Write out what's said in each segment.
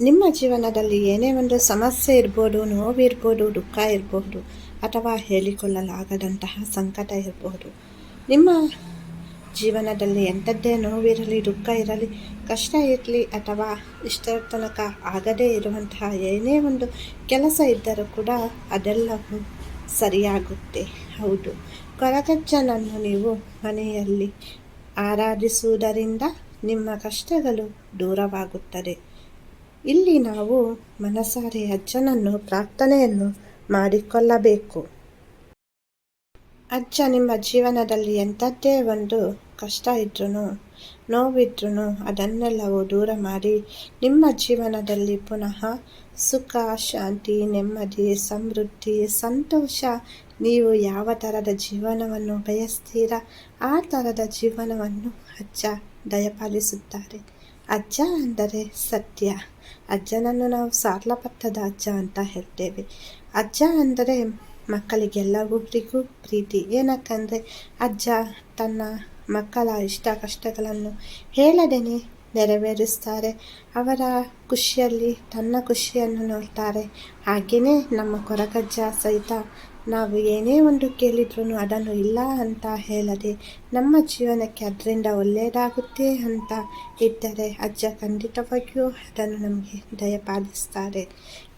ನಿಮ್ಮ ಜೀವನದಲ್ಲಿ ಏನೇ ಒಂದು ಸಮಸ್ಯೆ ಇರ್ಬೋದು ನೋವಿರ್ಬೋದು ದುಃಖ ಇರಬಹುದು ಅಥವಾ ಹೇಳಿಕೊಳ್ಳಲಾಗದಂತಹ ಸಂಕಟ ಇರಬಹುದು ನಿಮ್ಮ ಜೀವನದಲ್ಲಿ ಎಂಥದ್ದೇ ನೋವಿರಲಿ, ದುಃಖ ಇರಲಿ, ಕಷ್ಟ ಇರಲಿ, ಅಥವಾ ಇಷ್ಟರ ತನಕ ಆಗದೇ ಇರುವಂತಹ ಏನೇ ಒಂದು ಕೆಲಸ ಇದ್ದರೂ ಕೂಡ ಅದೆಲ್ಲವೂ ಸರಿಯಾಗುತ್ತೆ. ಹೌದು. ಕೊರಗಜ್ಜನನ್ನು ನೀವು ಮನೆಯಲ್ಲಿ ಆರಾಧಿಸುವುದರಿಂದ ನಿಮ್ಮ ಕಷ್ಟಗಳು ದೂರವಾಗುತ್ತದೆ. ಇಲ್ಲಿ ನಾವು ಮನಸಾರೆ ಅಜ್ಜನನ್ನು ಪ್ರಾರ್ಥನೆಯನ್ನು ಮಾಡಿಕೊಳ್ಳಬೇಕು. ಅಜ್ಜ ನಿಮ್ಮ ಜೀವನದಲ್ಲಿ ಎಂಥದ್ದೇ ಒಂದು ಕಷ್ಟ ಇದ್ರೂ ನೋವಿದ್ರೂ ಅದನ್ನೆಲ್ಲವೂ ದೂರ ಮಾಡಿ ನಿಮ್ಮ ಜೀವನದಲ್ಲಿ ಪುನಃ ಸುಖ, ಶಾಂತಿ, ನೆಮ್ಮದಿ, ಸಮೃದ್ಧಿ, ಸಂತೋಷ, ನೀವು ಯಾವ ಥರದ ಜೀವನವನ್ನು ಬಯಸ್ತೀರಾ ಆ ಥರದ ಜೀವನವನ್ನು ಅಜ್ಜ ದಯಪಾಲಿಸುತ್ತಾರೆ. ಅಜ್ಜ ಅಂದರೆ ಸತ್ಯ. ಅಜ್ಜನನ್ನು ನಾವು ಸಾರ್ಲಪತ್ತದ ಅಜ್ಜ ಅಂತ ಹೇಳ್ತೇವೆ. ಅಜ್ಜ ಅಂದರೆ ಮಕ್ಕಳಿಗೆಲ್ಲವರಿಗೂ ಪ್ರೀತಿ. ಏನಕ್ಕಂದರೆ ಅಜ್ಜ ತನ್ನ ಮಕ್ಕಳ ಇಷ್ಟ ಕಷ್ಟಗಳನ್ನು ಹೇಳದೇನೆ ನೆರವೇರಿಸ್ತಾರೆ. ಅವರ ಖುಷಿಯಲ್ಲಿ ತನ್ನ ಖುಷಿಯನ್ನು ನೋಡ್ತಾರೆ. ಹಾಗೆಯೇ ನಮ್ಮ ಕೊರಗಜ್ಜ ಸಹಿತ ನಾವು ಏನೇ ಒಂದು ಕೇಳಿದ್ರೂ ಅದನ್ನು ಇಲ್ಲ ಅಂತ ಹೇಳದೆ ನಮ್ಮ ಜೀವನಕ್ಕೆ ಅದರಿಂದ ಒಳ್ಳೆಯದಾಗುತ್ತೆ ಅಂತ ಇದ್ದರೆ ಅಜ್ಜ ಖಂಡಿತವಾಗಿಯೂ ಅದನ್ನು ನಮಗೆ ದಯಪಾಲಿಸ್ತಾರೆ.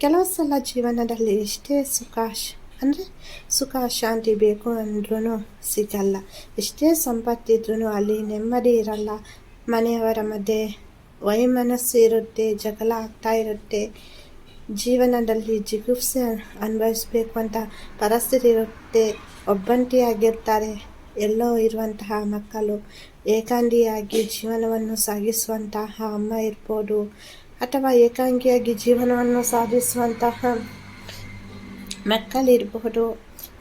ಕೆಲವು ಸಲ ಜೀವನದಲ್ಲಿ ಎಷ್ಟೇ ಸುಖ ಅಂದರೆ ಸುಖ ಶಾಂತಿ ಬೇಕು ಅಂದ್ರೂ ಸಿಗಲ್ಲ. ಎಷ್ಟೇ ಸಂಪತ್ತಿದ್ರೂ ಅಲ್ಲಿ ನೆಮ್ಮದಿ ಇರಲ್ಲ. ಮನೆಯವರ ಮಧ್ಯೆ ವೈಮನಸ್ಸು ಇರುತ್ತೆ, ಜಗಳ ಆಗ್ತಾ ಇರುತ್ತೆ. ಜೀವನದಲ್ಲಿ ಜಿಗುಪ್ಸೆ ಅನುಭವಿಸಬೇಕು ಅಂತ ಪರಿಸ್ಥಿತಿ ಇರುತ್ತೆ. ಒಬ್ಬಂಟಿಯಾಗಿರ್ತಾರೆ. ಎಲ್ಲೋ ಇರುವಂತಹ ಮಕ್ಕಳು ಏಕಾಂಗಿಯಾಗಿ ಜೀವನವನ್ನು ಸಾಗಿಸುವಂತಹ ಅಮ್ಮ ಇರ್ಬೋದು ಅಥವಾ ಏಕಾಂಗಿಯಾಗಿ ಜೀವನವನ್ನು ಸಾಧಿಸುವಂತಹ ಮಕ್ಕಳಿರ್ಬೋದು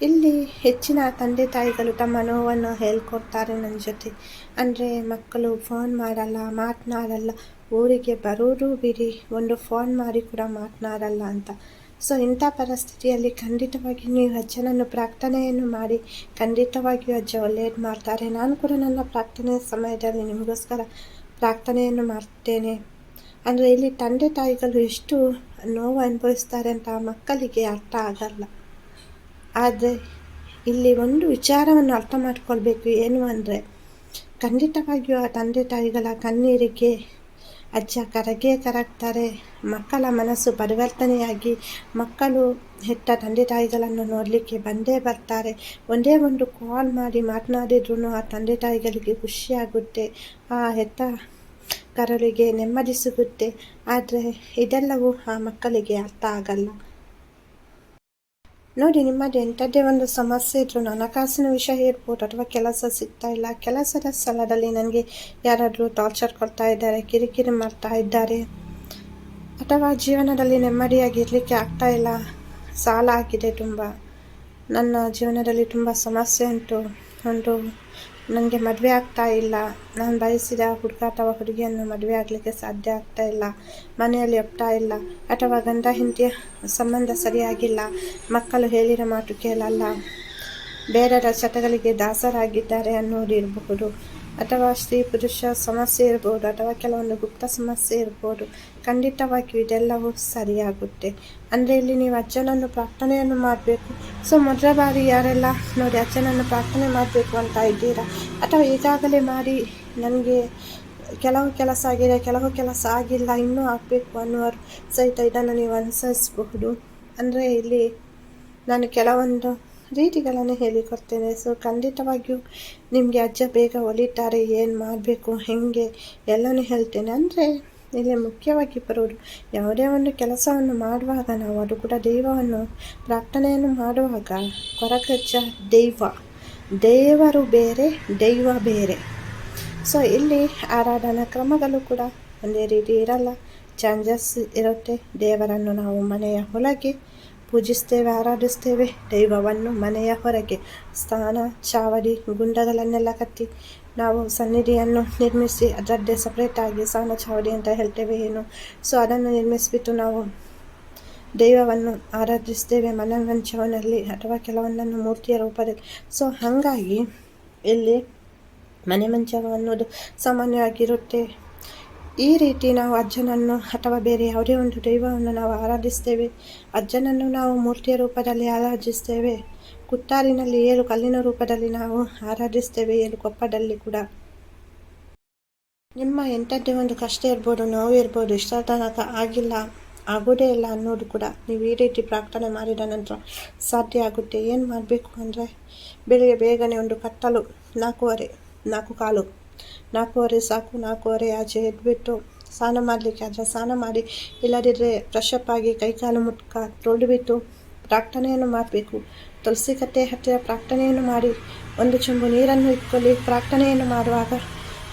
ಇಲ್ಲಿ ಹೆಚ್ಚಿನ ತಂದೆ ತಾಯಿಗಳು ತಮ್ಮ ನೋವನ್ನು ಹೇಳ್ಕೊಡ್ತಾರೆ ನನ್ನ ಜೊತೆ. ಅಂದರೆ ಮಕ್ಕಳು ಫೋನ್ ಮಾಡಲ್ಲ, ಮಾತನಾಡಲ್ಲ, ಊರಿಗೆ ಬರೋದು ಬಿಡಿ, ಒಂದು ಫೋನ್ ಮಾಡಿ ಕೂಡ ಮಾತನಾಡಲ್ಲ ಅಂತ. ಸೊ ಇಂಥ ಪರಿಸ್ಥಿತಿಯಲ್ಲಿ ಖಂಡಿತವಾಗಿ ನೀವು ಅಜ್ಜನನ್ನು ಪ್ರಾರ್ಥನೆಯನ್ನು ಮಾಡಿ ಖಂಡಿತವಾಗಿಯೂ ಅಜ್ಜ ಒಳ್ಳೆಯದು ಮಾಡ್ತಾರೆ. ನಾನು ಕೂಡ ನನ್ನ ಪ್ರಾರ್ಥನೆ ಸಮಯದಲ್ಲಿ ನಿಮಗೋಸ್ಕರ ಪ್ರಾರ್ಥನೆಯನ್ನು ಮಾಡ್ತೇನೆ. ಅಂದರೆ ಇಲ್ಲಿ ತಂದೆ ತಾಯಿಗಳು ಎಷ್ಟು ನೋವು ಅನುಭವಿಸ್ತಾರೆ ಅಂತ ಮಕ್ಕಳಿಗೆ ಅರ್ಥ ಆಗಲ್ಲ. ಆದರೆ ಇಲ್ಲಿ ಒಂದು ವಿಚಾರವನ್ನು ಅರ್ಥ ಮಾಡ್ಕೊಳ್ಬೇಕು. ಏನು ಅಂದರೆ ಖಂಡಿತವಾಗಿಯೂ ಆ ತಂದೆ ತಾಯಿಗಳ ಕಣ್ಣೀರಿಗೆ ಅಜ್ಜ ಕರಗೇ ಕರಗ್ತಾರೆ. ಮಕ್ಕಳ ಮನಸ್ಸು ಪರಿವರ್ತನೆಯಾಗಿ ಮಕ್ಕಳು ಹೆತ್ತ ತಂದೆ ತಾಯಿಗಳನ್ನು ನೋಡಲಿಕ್ಕೆ ಬಂದೇ ಬರ್ತಾರೆ. ಒಂದೇ ಒಂದು ಕಾಲ್ ಮಾಡಿ ಮಾತನಾಡಿದ್ರೂ ಆ ತಂದೆ ತಾಯಿಗಳಿಗೆ ಖುಷಿಯಾಗುತ್ತೆ. ಆ ಹೆತ್ತ ಕರಳಿಗೆ ನೆಮ್ಮದಿ ಸಿಗುತ್ತೆ. ಆದರೆ ಇದೆಲ್ಲವೂ ಆ ಮಕ್ಕಳಿಗೆ ಅರ್ಥ ಆಗಲ್ಲ. ನೋಡಿ ನಿಮ್ಮದು ಎಂಥದ್ದೇ ಒಂದು ಸಮಸ್ಯೆ ಇದ್ರೂ ಹಣಕಾಸಿನ ವಿಷಯ ಇರ್ಬೋದು ಅಥವಾ ಕೆಲಸ ಸಿಗ್ತಾ ಇಲ್ಲ. ಕೆಲಸದ ಸ್ಥಳದಲ್ಲಿ ನನಗೆ ಯಾರಾದರೂ ಟಾರ್ಚರ್ ಕೊಡ್ತಾ ಇದ್ದಾರೆ, ಕಿರಿಕಿರಿ ಮಾಡ್ತಾ ಇದ್ದಾರೆ ಅಥವಾ ಜೀವನದಲ್ಲಿ ನೆಮ್ಮದಿಯಾಗಿರಲಿಕ್ಕೆ ಆಗ್ತಾ ಇಲ್ಲ. ಸಾಲ ಆಗಿದೆ ತುಂಬ. ನನ್ನ ಜೀವನದಲ್ಲಿ ತುಂಬ ಸಮಸ್ಯೆ ಉಂಟು. ಒಂದು ನನಗೆ ಮದುವೆ ಆಗ್ತಾ ಇಲ್ಲ. ನಾನು ಬಯಸಿದ ಹುಡುಗ ಅಥವಾ ಹುಡುಗಿಯನ್ನು ಮದುವೆ ಆಗಲಿಕ್ಕೆ ಸಾಧ್ಯ ಆಗ್ತಾ ಇಲ್ಲ. ಮನೆಯಲ್ಲಿ ಒಪ್ತಾ ಇಲ್ಲ. ಅಥವಾ ಗಂಡ ಹೆಂಡತಿಯ ಸಂಬಂಧ ಸರಿಯಾಗಿಲ್ಲ. ಮಕ್ಕಳು ಹೇಳಿರೋ ಮಾತು ಕೇಳಲ್ಲ. ಬೇರೆಯವರ ಚಟಗಳಿಗೆ ದಾಸರಾಗಿದ್ದಾರೆ ಅನ್ನೋದಿರಬಹುದು ಅಥವಾ ಸ್ತ್ರೀ, ಪುರುಷ ಸಮಸ್ಯೆ ಇರ್ಬೋದು ಅಥವಾ ಕೆಲವೊಂದು ಗುಪ್ತ ಸಮಸ್ಯೆ ಇರ್ಬೋದು ಖಂಡಿತವಾಗಿ ಇದೆಲ್ಲವೂ ಸರಿಯಾಗುತ್ತೆ. ಅಂದರೆ ಇಲ್ಲಿ ನೀವು ಅಜ್ಜನನ್ನು ಪ್ರಾರ್ಥನೆಯನ್ನು ಮಾಡಬೇಕು. ಸೊ, ಮೊದಲ ಬಾರಿ ಯಾರೆಲ್ಲ ನೋಡಿ ಅಜ್ಜನನ್ನು ಪ್ರಾರ್ಥನೆ ಮಾಡಬೇಕು ಅಂತ ಇದ್ದೀರಾ? ಅಥವಾ ಈಗಾಗಲೇ ಮಾಡಿ ನನಗೆ ಕೆಲವು ಕೆಲಸ ಆಗಿದೆ, ಕೆಲವು ಕೆಲಸ ಆಗಿಲ್ಲ, ಇನ್ನೂ ಆಗಬೇಕು ಅನ್ನೋರು ಸಹಿತ ಇದನ್ನು ನೀವು ಅನುಸರಿಸಬಹುದು. ಅಂದರೆ ಇಲ್ಲಿ ನಾನು ಕೆಲವೊಂದು ರೀತಿಗಳನ್ನು ಹೇಳಿಕೊಡ್ತೇನೆ. ಸೊ ಖಂಡಿತವಾಗಿಯೂ ನಿಮಗೆ ಅಜ್ಜ ಬೇಗ ಒಲಿತಾರೆ, ಏನು ಮಾಡಬೇಕು, ಹೇಗೆ ಎಲ್ಲನೂ ಹೇಳ್ತೇನೆ. ಅಂದರೆ ಇಲ್ಲಿ ಮುಖ್ಯವಾಗಿ ಬರೋದು, ಯಾವುದೇ ಒಂದು ಕೆಲಸವನ್ನು ಮಾಡುವಾಗ ನಾವು ಅದು ಕೂಡ ದೈವವನ್ನು, ಪ್ರಾರ್ಥನೆಯನ್ನು ಮಾಡುವಾಗ ಕೊರಕಜ್ಜ ದೈವ. ದೇವರು ಬೇರೆ, ದೈವ ಬೇರೆ. ಸೊ ಇಲ್ಲಿ ಆರಾಧನಾ ಕ್ರಮಗಳು ಕೂಡ ಒಂದೇ ರೀತಿ ಇರಲ್ಲ. ಚಾಂಜಸ್ ಇರುತ್ತೆ. ದೇವರನ್ನು ನಾವು ಮನೆಯ ಒಳಗೆ ಪೂಜಿಸ್ತೇವೆ ಆರಾಧಿಸ್ತೇವೆ ದೈವವನ್ನು ಮನೆಯ ಹೊರಗೆ ಸ್ಥಾನ, ಚಾವಡಿ, ಗುಂಡಗಳನ್ನೆಲ್ಲ ಕಟ್ಟಿ ನಾವು ಸನ್ನಿಧಿಯನ್ನು ನಿರ್ಮಿಸಿ ಅದರದ್ದೇ ಸಪ್ರೇಟಾಗಿ ಸ್ಥಾನ, ಚಾವಡಿ ಅಂತ ಹೇಳ್ತೇವೆ ಏನು? ಸೊ ಅದನ್ನು ನಿರ್ಮಿಸಿಬಿಟ್ಟು ನಾವು ದೈವವನ್ನು ಆರಾಧಿಸ್ತೇವೆ ಮನರಂಜವನಲ್ಲಿ ಅಥವಾ ಕೆಲವೊಂದನ್ನು ಮೂರ್ತಿಯ ರೂಪದಲ್ಲಿ. ಸೊ ಹಾಗಾಗಿ ಇಲ್ಲಿ ಮನೆ ಅನ್ನೋದು ಸಾಮಾನ್ಯವಾಗಿರುತ್ತೆ ಈ ರೀತಿ ನಾವು ಅಜ್ಜನನ್ನು ಅಥವಾ ಬೇರೆ ಯಾವುದೇ ಒಂದು ದೈವವನ್ನು ನಾವು ಆರಾಧಿಸ್ತೇವೆ. ಅಜ್ಜನನ್ನು ನಾವು ಮೂರ್ತಿಯ ರೂಪದಲ್ಲಿ ಆರಾಧಿಸ್ತೇವೆ. ಕುತ್ತಾರಿನಲ್ಲಿ ಏಳು ಕಲ್ಲಿನ ರೂಪದಲ್ಲಿ ನಾವು ಆರಾಧಿಸ್ತೇವೆ. ಏಳು ಕೊಪ್ಪದಲ್ಲಿ ಕೂಡ. ನಿಮ್ಮ ಎಂಥದ್ದೇ ಒಂದು ಕಷ್ಟ ಇರ್ಬೋದು, ನೋವು ಇರ್ಬೋದು ಇಷ್ಟ ತನಕ ಆಗಿಲ್ಲ, ಆಗೋದೇ ಇಲ್ಲ ಅನ್ನೋದು ಕೂಡ ನೀವು ಈ ರೀತಿ ಪ್ರಾರ್ಥನೆ ಮಾಡಿದ ನಂತರ ಸಾಧ್ಯ ಆಗುತ್ತೆ. ಏನು ಮಾಡಬೇಕು ಅಂದರೆ, ಬೆಳಿಗ್ಗೆ ಬೇಗನೆ ಒಂದು ಕತ್ತಲು ನಾಲ್ಕೂವರೆ, ನಾಲ್ಕು ಕಾಲು ನಾಲ್ಕೂವರೆ ಸಾಕು ನಾಲ್ಕೂವರೆ ಆಚೆ ಎದ್ಬಿಟ್ಟು ಸ್ನಾನ ಮಾಡಲಿಕ್ಕೆ ಆದರೆ ಸ್ನಾನ ಮಾಡಿ ಇಲ್ಲದಿದ್ದರೆ ಫ್ರೆಶಪ್ ಆಗಿ ಕೈಕಾಲು ಮುಟ್ಕ ತೊಳೆದುಬಿಟ್ಟು ಪ್ರಾರ್ಥನೆಯನ್ನು ಮಾಡಬೇಕು. ತುಳಸಿ ಕಟ್ಟೆ ಹತ್ತಿರ ಪ್ರಾರ್ಥನೆಯನ್ನು ಮಾಡಿ, ಒಂದು ಚೊಂಬು ನೀರನ್ನು ಇಟ್ಕೊಳ್ಳಿ, ಪ್ರಾರ್ಥನೆಯನ್ನು ಮಾಡುವಾಗ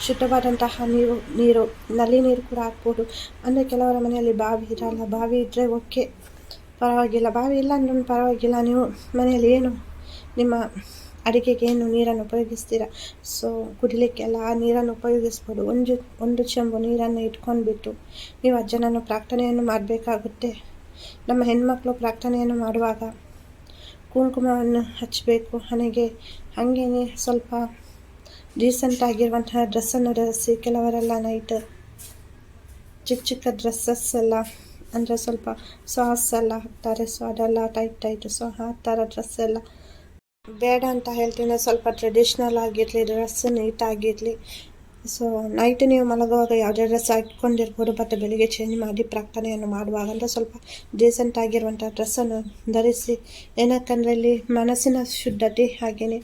ಶುದ್ಧವಾದಂತಹ ನೀರು ನೀರು, ನಲ್ಲಿ ನೀರು ಕೂಡ ಹಾಕ್ಬೋದು. ಅಂದರೆ ಕೆಲವರ ಮನೆಯಲ್ಲಿ ಬಾವಿ ಇರಲ್ಲ, ಬಾವಿ ಇದ್ದರೆ ಓಕೆ ಪರವಾಗಿಲ್ಲ, ಬಾವಿ ಇಲ್ಲ ಅಂದ್ರೂ ಪರವಾಗಿಲ್ಲ. ನೀವು ಮನೆಯಲ್ಲಿ ಏನು ನಿಮ್ಮ ಅಡಿಗೆಗೆ ಏನು ನೀರನ್ನು ಉಪಯೋಗಿಸ್ತೀರ? ಸೊ, ಕುಡಿಲಿಕ್ಕೆಲ್ಲ ಆ ನೀರನ್ನು ಉಪಯೋಗಿಸ್ಬೋದು. ಒಂದು ಒಂದು ಚೆಂಬು ನೀರನ್ನು ಇಟ್ಕೊಂಡ್ಬಿಟ್ಟು ನೀವು ಅಜ್ಜನನ್ನು ಪ್ರಾರ್ಥನೆಯನ್ನು ಮಾಡಬೇಕಾಗುತ್ತೆ. ನಮ್ಮ ಹೆಣ್ಮಕ್ಳು ಪ್ರಾರ್ಥನೆಯನ್ನು ಮಾಡುವಾಗ ಕುಂಕುಮವನ್ನು ಹಚ್ಚಬೇಕು ಹಣೆಗೆ ಹಾಗೇ ಸ್ವಲ್ಪ ರೀಸೆಂಟ್ ಆಗಿರುವಂತಹ ಡ್ರೆಸ್ಸನ್ನು ಧರಿಸಿ ಕೆಲವರೆಲ್ಲ ನೈಟ್ ಚಿಕ್ಕ ಚಿಕ್ಕ ಡ್ರೆಸ್ಸಸ್ ಎಲ್ಲ, ಅಂದರೆ ಸ್ವಲ್ಪ ಸಾಸ್ ಎಲ್ಲ ಹಾಕ್ತಾರೆ. ಸೊ ಅದೆಲ್ಲ ಟೈಟ್ ಟೈಟ್ ಸೊ ಆ ಥರ ಡ್ರೆಸ್ ಎಲ್ಲ ಬೇಡ ಅಂತ ಹೇಳ್ತೀನಿ ಸ್ವಲ್ಪ ಟ್ರೆಡಿಷ್ನಲ್ ಆಗಿರಲಿ ಡ್ರೆಸ್ ನೀಟಾಗಿರಲಿ ಸೊ ನೈಟ್ ನೀವು ಮಲಗುವಾಗ ಯಾವುದೇ ಡ್ರೆಸ್ ಹಾಕ್ಕೊಂಡಿರ್ಬೋದು ಮತ್ತು ಬೆಳಿಗ್ಗೆ ಚೇಂಜ್ ಮಾಡಿ ಪ್ರಾರ್ಥನೆಯನ್ನು ಮಾಡುವಾಗ ಅಂದರೆ ಸ್ವಲ್ಪ ಡೀಸೆಂಟ್ ಆಗಿರುವಂಥ ಡ್ರೆಸ್ಸನ್ನು ಧರಿಸಿ. ಏನಕ್ಕಂದರೆ ಇಲ್ಲಿ ಮನಸ್ಸಿನ ಶುದ್ಧತೆ ಹಾಗೆಯೇ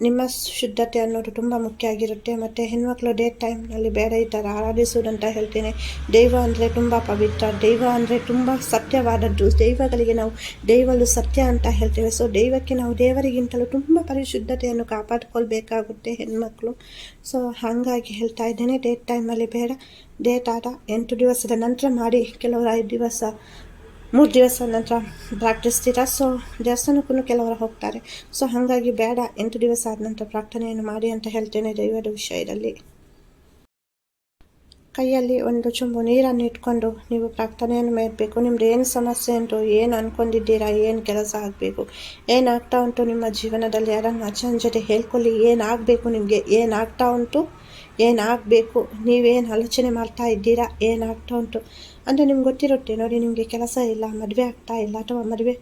ನಿಮ್ಮ ಶುದ್ಧತೆ ಅನ್ನೋದು ತುಂಬ ಮುಖ್ಯ ಆಗಿರುತ್ತೆ. ಮತ್ತು ಹೆಣ್ಮಕ್ಳು ಡೇ ಟೈಮ್ನಲ್ಲಿ ಬೇಡ ಈ ಥರ ಆರಾಧಿಸುವುದಂತ ಹೇಳ್ತೇನೆ. ದೈವ ಅಂದರೆ ತುಂಬ ಪವಿತ್ರ. ದೈವ ಅಂದರೆ ತುಂಬ ಸತ್ಯವಾದದ್ದು. ದೈವಗಳಿಗೆ ನಾವು ದೈವಲು ಸತ್ಯ ಅಂತ ಹೇಳ್ತೇವೆ. ಸೊ ದೈವಕ್ಕೆ ನಾವು ದೇವರಿಗಿಂತಲೂ ತುಂಬ ಪರಿಶುದ್ಧತೆಯನ್ನು ಕಾಪಾಡಿಕೊಳ್ಬೇಕಾಗುತ್ತೆ ಹೆಣ್ಮಕ್ಳು. ಸೊ ಹಾಗಾಗಿ ಹೇಳ್ತಾ ಇದ್ದೇನೆ ಡೇಟ್ ಟೈಮಲ್ಲಿ ಬೇಡ. ಡೇಟ್ ಆದ ಎಂಟು ದಿವಸದ ನಂತರ ಮಾಡಿ. ಕೆಲವರು ಐದು ದಿವಸ ಮೂರು ದಿವಸ ನಂತರ ಪ್ರಾರ್ಥಿಸ್ತೀರಾ ಸೊ ದೇವಸ್ಥಾನಕ್ಕೂ ಕೆಲವರು ಹೋಗ್ತಾರೆ. ಸೊ ಹಾಗಾಗಿ ಬೇಡ, ಎಂಟು ದಿವಸ ಆದ ನಂತರ ಪ್ರಾರ್ಥನೆಯನ್ನು ಮಾಡಿ ಅಂತ ಹೇಳ್ತೇನೆ ದೈವದ ವಿಷಯದಲ್ಲಿ. ಕೈಯಲ್ಲಿ ಒಂದು ಚುಂಬು ನೀರನ್ನು ಇಟ್ಕೊಂಡು ನೀವು ಪ್ರಾರ್ಥನೆಯನ್ನು ಮಾಡಬೇಕು ನಿಮ್ದು ಏನು ಸಮಸ್ಯೆ ಉಂಟು, ಏನು ಅಂದ್ಕೊಂಡಿದ್ದೀರಾ ಏನು ಕೆಲಸ ಆಗಬೇಕು ಏನಾಗ್ತಾ ಉಂಟು ನಿಮ್ಮ ಜೀವನದಲ್ಲಿ, ಯಾರನ್ನು ಅಜ್ಜನ ಜೊತೆ ಹೇಳ್ಕೊಳ್ಳಿ ಏನಾಗಬೇಕು ನಿಮಗೆ ಏನಾಗ್ತಾ ಉಂಟು ಏನಾಗಬೇಕು ನೀವೇನು ಆಲೋಚನೆ ಮಾಡ್ತಾ ಇದ್ದೀರಾ ಏನಾಗ್ತಾ ಉಂಟು. ಅಂದರೆ ನಿಮ್ಗೆ ಗೊತ್ತಿರುತ್ತೆ ನೋಡಿ, ನಿಮಗೆ ಕೆಲಸ ಇಲ್ಲ, ಮದುವೆ ಆಗ್ತಾ ಇಲ್ಲ ಅಥವಾ ಮದುವೆ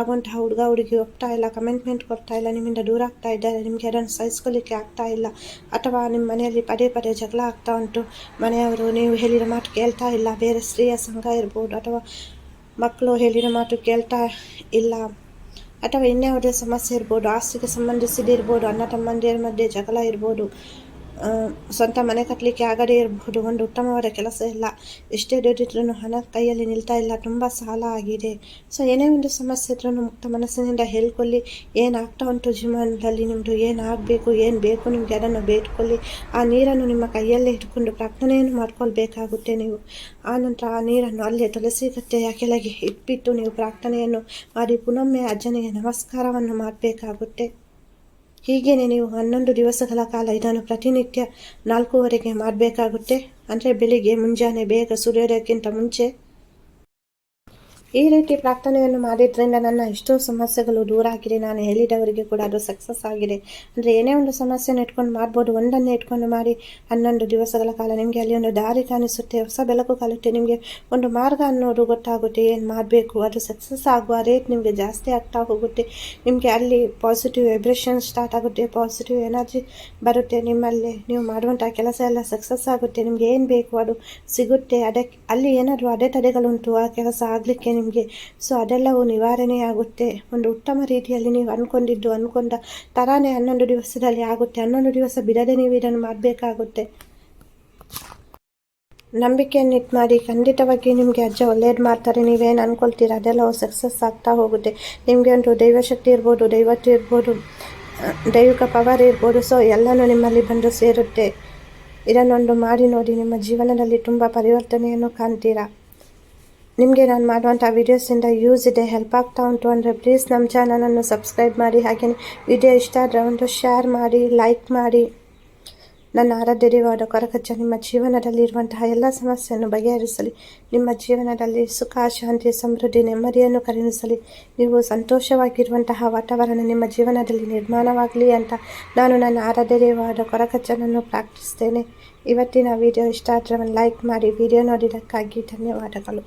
ಆಗುವಂತಹ ಹುಡುಗ, ಹುಡುಗಿ ಹೋಗ್ತಾ ಇಲ್ಲ ಕಮೆಂಟ್ಮೆಂಟ್ ಕೊಡ್ತಾ ಇಲ್ಲ, ನಿಮ್ಮಿಂದ ದೂರ ಆಗ್ತಾ ಇದ್ದಾರೆ, ನಿಮಗೆ ಅದನ್ನು ಸಹಿಸ್ಕೊಳ್ಳಿಕ್ಕೆ ಆಗ್ತಾ ಇಲ್ಲ ಅಥವಾ ನಿಮ್ಮ ಮನೆಯಲ್ಲಿ ಪದೇ ಪದೇ ಜಗಳ ಆಗ್ತಾ ಉಂಟು, ಮನೆಯವರು ನೀವು ಹೇಳಿರೋ ಮಾತು ಕೇಳ್ತಾ ಇಲ್ಲ, ಬೇರೆ ಸ್ತ್ರೀಯ ಸಂಘ ಇರ್ಬೋದು ಅಥವಾ ಮಕ್ಕಳು ಹೇಳಿರೋ ಮಾತು ಕೇಳ್ತಾ ಇಲ್ಲ ಅಥವಾ ಇನ್ಯಾವುದೇ ಸಮಸ್ಯೆ ಇರ್ಬೋದು, ಆಸ್ತಿಗೆ ಸಂಬಂಧಿಸಿದಿರ್ಬೋದು ಅಣ್ಣ ತಮ್ಮಂದಿರ ಮಧ್ಯೆ ಜಗಳ ಇರ್ಬೋದು ಸ್ವಂತ ಮನೆ ಕಟ್ಟಲಿಕ್ಕೆ ಆಗದೇ ಇರಬಹುದು ಒಂದು ಉತ್ತಮವಾದ ಕೆಲಸ ಇಲ್ಲ. ಎಷ್ಟೇ ದುಡ್ಡಿದ್ರೂ ಹಣ ಕೈಯಲ್ಲಿ ನಿಲ್ತಾ ಇಲ್ಲ. ತುಂಬ ಸಾಲ ಆಗಿದೆ. ಸೊ ಏನೇ ಒಂದು ಸಮಸ್ಯೆ ಇದ್ರೂ ಮುಕ್ತ ಮನಸ್ಸಿನಿಂದ ಹೇಳ್ಕೊಳ್ಳಿ. ಏನಾಗ್ತಾ ಉಂಟು ಜೀವನದಲ್ಲಿ? ನಿಮ್ಮದು ಏನಾಗಬೇಕು ಏನು ಬೇಕು? ನಿಮಗೆ ಅದನ್ನು ಬೇಡ್ಕೊಳ್ಳಿ. ಆ ನೀರನ್ನು ನಿಮ್ಮ ಕೈಯಲ್ಲೇ ಇಟ್ಕೊಂಡು ಪ್ರಾರ್ಥನೆಯನ್ನು ಮಾಡ್ಕೊಳ್ಬೇಕಾಗುತ್ತೆ ನೀವು. ಆ ನಂತರ ಆ ನೀರನ್ನು ಅಲ್ಲೇ ತುಳಸಿ ಕಟ್ಟೆಯ ಕೆಳಗೆ ಇಟ್ಬಿಟ್ಟು ನೀವು ಪ್ರಾರ್ಥನೆಯನ್ನು ಮಾಡಿ, ಪುನೊಮ್ಮೆ ಅಜ್ಜನಿಗೆ ನಮಸ್ಕಾರವನ್ನು ಮಾಡಬೇಕಾಗುತ್ತೆ. ಹೀಗೇನೆ ನೀವು ಹನ್ನೊಂದು ದಿವಸಗಳ ಕಾಲ ಇದನ್ನು ಪ್ರತಿನಿತ್ಯ ನಾಲ್ಕೂವರೆಗೆ ಮಾಡಬೇಕಾಗುತ್ತೆ. ಅಂದರೆ ಬೆಳಿಗ್ಗೆ, ಮುಂಜಾನೆ, ಬೇಗ ಸೂರ್ಯೋದಯಕ್ಕಿಂತ ಮುಂಚೆ ಈ ರೀತಿ ಪ್ರಾರ್ಥನೆಯನ್ನು ಮಾಡಿದ್ರಿಂದ ನನ್ನ ಎಷ್ಟೋ ಸಮಸ್ಯೆಗಳು ದೂರ ಆಗಿದೆ. ನಾನು ಹೇಳಿದವರಿಗೆ ಕೂಡ ಅದು ಸಕ್ಸಸ್ ಆಗಿದೆ. ಅಂದರೆ ಏನೇ ಒಂದು ಸಮಸ್ಯೆನ ಇಟ್ಕೊಂಡು ಮಾಡ್ಬೋದು. ಒಂದನ್ನೇ ಇಟ್ಕೊಂಡು ಮಾಡಿ ಹನ್ನೊಂದು ದಿವಸಗಳ ಕಾಲ ನಿಮಗೆ ಅಲ್ಲಿ ಒಂದು ದಾರಿ ಕಾಣಿಸುತ್ತೆ, ಹೊಸ ಬೆಳಕು ಕಾಲುತ್ತೆ ನಿಮಗೆ ಒಂದು ಮಾರ್ಗ ಅನ್ನೋದು ಗೊತ್ತಾಗುತ್ತೆ. ಏನು ಮಾಡಬೇಕು? ಅದು ಸಕ್ಸಸ್ ಆಗುವ ರೇಟ್ ನಿಮಗೆ ಜಾಸ್ತಿ ಆಗ್ತಾ ಹೋಗುತ್ತೆ. ನಿಮಗೆ ಅಲ್ಲಿ ಪಾಸಿಟಿವ್ ವೈಬ್ರೇಷನ್ ಸ್ಟಾರ್ಟ್ ಆಗುತ್ತೆ. ಪಾಸಿಟಿವ್ ಎನರ್ಜಿ ಬರುತ್ತೆ ನಿಮ್ಮಲ್ಲಿ. ನೀವು ಮಾಡುವಂಥ ಕೆಲಸ ಎಲ್ಲ ಸಕ್ಸಸ್ ಆಗುತ್ತೆ. ನಿಮಗೆ ಏನು ಬೇಕು ಅದು ಸಿಗುತ್ತೆ. ಅದಕ್ಕೆ ಅಲ್ಲಿ ಏನಾದರೂ ಅಡೆತಡೆಗಳುಂಟು, ಆ ಕೆಲಸ ಆಗಲಿಕ್ಕೆ ನಿಮಗೆ. ಸೊ, ಅದೆಲ್ಲವೂ ನಿವಾರಣೆ ಆಗುತ್ತೆ ಒಂದು ಉತ್ತಮ ರೀತಿಯಲ್ಲಿ ನೀವು ಅಂದ್ಕೊಂಡಿದ್ದು ಅಂದ್ಕೊಂಡ ಥರಾನೇ ಹನ್ನೊಂದು ದಿವಸದಲ್ಲಿ ಆಗುತ್ತೆ. ಹನ್ನೊಂದು ದಿವಸ ಬಿಡದೆ ನೀವು ಇದನ್ನು ಮಾಡಬೇಕಾಗುತ್ತೆ. ನಂಬಿಕೆಯನ್ನು ಇಟ್ಟು ಮಾಡಿ, ಖಂಡಿತವಾಗಿ ನಿಮಗೆ ಅಜ್ಜ ಒಳ್ಳೇದು ಮಾಡ್ತಾರೆ. ನೀವೇನು ಅಂದ್ಕೊಳ್ತೀರ? ಅದೆಲ್ಲವೂ ಸಕ್ಸಸ್ ಆಗ್ತಾ ಹೋಗುತ್ತೆ. ನಿಮಗೆ ಒಂದು ದೈವಶಕ್ತಿ ಇರ್ಬೋದು, ದೈವತ್ವ ಇರ್ಬೋದು, ದೈವಿಕ ಪವರ್ ಇರ್ಬೋದು. ಸೊ, ಎಲ್ಲನೂ ನಿಮ್ಮಲ್ಲಿ ಬಂದು ಸೇರುತ್ತೆ. ಇದನ್ನೊಂದು ಮಾಡಿ ನೋಡಿ ನಿಮ್ಮ ಜೀವನದಲ್ಲಿ ತುಂಬ ಪರಿವರ್ತನೆಯನ್ನು ಕಾಣ್ತೀರಾ? ನಿಮಗೆ ನಾನು ಮಾಡುವಂಥ ವೀಡಿಯೋಸಿಂದ ಯೂಸ್ ಇದೆ ಹೆಲ್ಪ್ ಆಗ್ತಾ ಉಂಟು ಅಂದರೆ ಪ್ಲೀಸ್ ನಮ್ಮ ಚಾನಲನ್ನು ಸಬ್ಸ್ಕ್ರೈಬ್ ಮಾಡಿ ಹಾಗೆಯೇ ವಿಡಿಯೋ ಇಷ್ಟ ಆದರೆ ಒಂದು ಶೇರ್ ಮಾಡಿ ಲೈಕ್ ಮಾಡಿ. ನನ್ನ ಆರಾಧ್ಯ ದೇವಾದ ಕೊರಕಜ್ಜ ನಿಮ್ಮ ಜೀವನದಲ್ಲಿರುವಂತಹ ಎಲ್ಲ ಸಮಸ್ಯೆಯನ್ನು ಬಗೆಹರಿಸಲಿ. ನಿಮ್ಮ ಜೀವನದಲ್ಲಿ ಸುಖ, ಶಾಂತಿ, ಸಮೃದ್ಧಿ, ನೆಮ್ಮದಿಯನ್ನು ಕರುಣಿಸಲಿ. ನೀವು ಸಂತೋಷವಾಗಿರುವಂತಹ ವಾತಾವರಣ ನಿಮ್ಮ ಜೀವನದಲ್ಲಿ ನಿರ್ಮಾಣವಾಗಲಿ ಅಂತ ನಾನು ನನ್ನ ಆರಾಧ್ಯ ದೇವಾದ ಕೊರಕಜ್ಜನನ್ನು ಪ್ರಾರ್ಥಿಸ್ತೇನೆ. ಇವತ್ತಿನ ವಿಡಿಯೋ ಇಷ್ಟ ಲೈಕ್ ಮಾಡಿ ವಿಡಿಯೋ ನೋಡಿದ್ದಕ್ಕಾಗಿ ಧನ್ಯವಾದಗಳು.